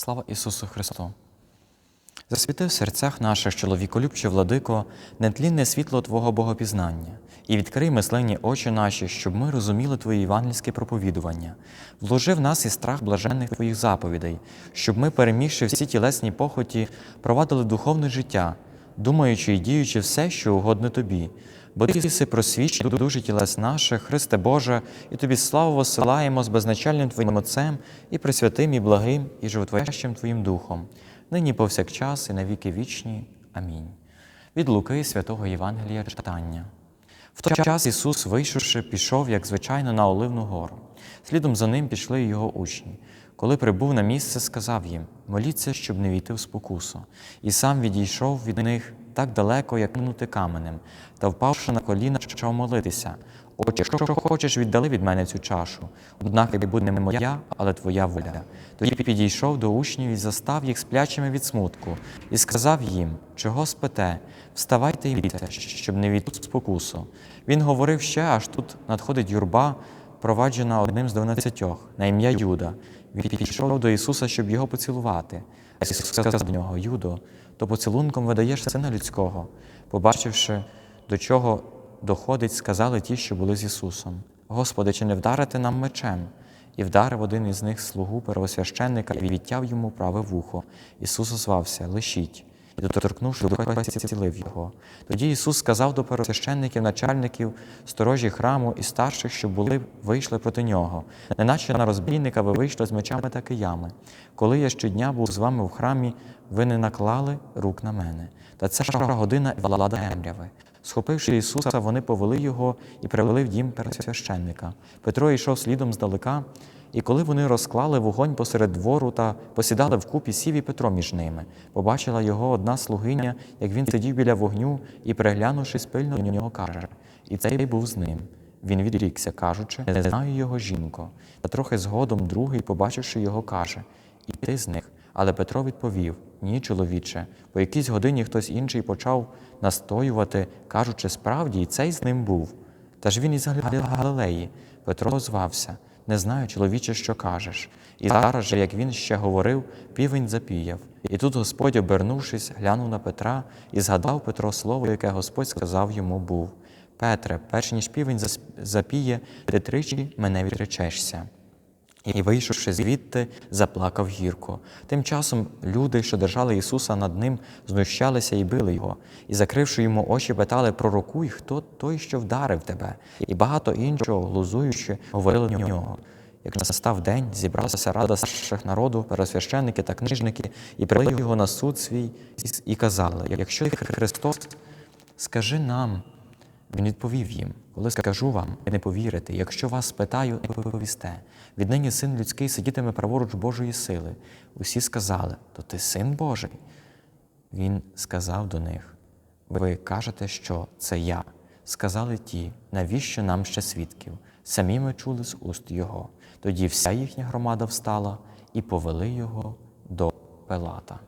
Слава Ісусу Христу! Засвіти в серцях наших, чоловіколюбче владико, нетлінне світло Твого Богопізнання, і відкрий мисленні очі наші, щоб ми розуміли Твої євангельське проповідування. Вложи в нас і страх блаженних Твоїх заповідей, щоб ми, перемігши всі тілесні похоті, провадили духовне життя, думаючи і діючи все, що угодне Тобі. Бо Ти єси просвіч душі тілес наших, Христе Боже, і Тобі славу посилаємо з безначальним Твоїм Отцем і пресвятим, і благим, і животворящим Твоїм Духом, нині повсякчас і на віки вічні. Амінь. Від Луки святого Євангелія читання. В той час Ісус, вийшовши, пішов, як звичайно, на Оливну гору. Слідом за ним пішли його учні. Коли прибув на місце, сказав їм: моліться, щоб не війти в спокусу. І сам відійшов від них так далеко, як минути каменем, та впавши на коліна, почав молитися. Отче, якщо хочеш, віддали від мене цю чашу. Однак і буде не моя, але твоя воля. Тоді підійшов до учнів і застав їх сплячими від смутку, і сказав їм, чого спите, вставайте і йдіть, щоб не війти в спокусу. Він говорив ще, аж тут надходить юрба, проваджена одним з дванадцятьох, на ім'я Юда. Він підійшов до Ісуса, щоб його поцілувати. А Ісус сказав до нього, Юдо, то поцілунком видаєш сина людського. Побачивши, до чого доходить, сказали ті, що були з Ісусом. Господи, чи не вдарити нам мечем? І вдарив один із них слугу первосвященника і відтяв йому праве вухо. Ісус озвався, лишіть. І доторкнувши духа, зцілив його. Тоді Ісус сказав до первосвященників, начальників, сторожі храму і старших, що були, вийшли проти нього, неначе на розбійника ви вийшли з мечами та киями. Коли я щодня був з вами в храмі, ви не наклали рук на мене. Та це ж година влада темряви. Схопивши Ісуса, вони повели його і привели в дім первосвященника. Петро йшов слідом здалека, і коли вони розклали вогонь посеред двору та посідали вкупі, сів і Петро між ними. Побачила його одна слугиня, як він сидів біля вогню і, переглянувшись пильно до нього, каже: І цей був з ним. Він відрікся, кажучи, не знаю його жінко. Та трохи згодом другий, побачивши його, каже: І ти з них. Але Петро відповів: Ні, чоловіче, по якійсь годині хтось інший почав настоювати, кажучи, справді, і цей з ним був. Та ж він із Галилеї. Петро озвався, не знаю, чоловіче, що кажеш. І зараз же, як він ще говорив, півень запіяв. І тут Господь, обернувшись, глянув на Петра і згадав Петро слово, яке Господь сказав йому був. Петре, перш ніж півень запіє, ти тричі мене відречешся. І, вийшовши звідти, заплакав гірко. Тим часом люди, що держали Ісуса над ним, знущалися і били його, і, закривши йому очі, питали пророкуй, хто той, що вдарив тебе, і багато іншого, глузуючи, говорили до нього. Як настав день, зібралася рада старших народу, пересвященники та книжники, і привели його на суд свій, і казали: якщо ти Христос, скажи нам. Він відповів їм, коли скажу вам, не повірите, якщо вас спитаю, не повісте. Віднині син людський сидітиме праворуч Божої сили. Усі сказали, то ти син Божий. Він сказав до них: Ви кажете, що це я. Сказали ті, навіщо нам ще свідків? Самі ми чули з уст його. Тоді вся їхня громада встала і повели його до Пилата.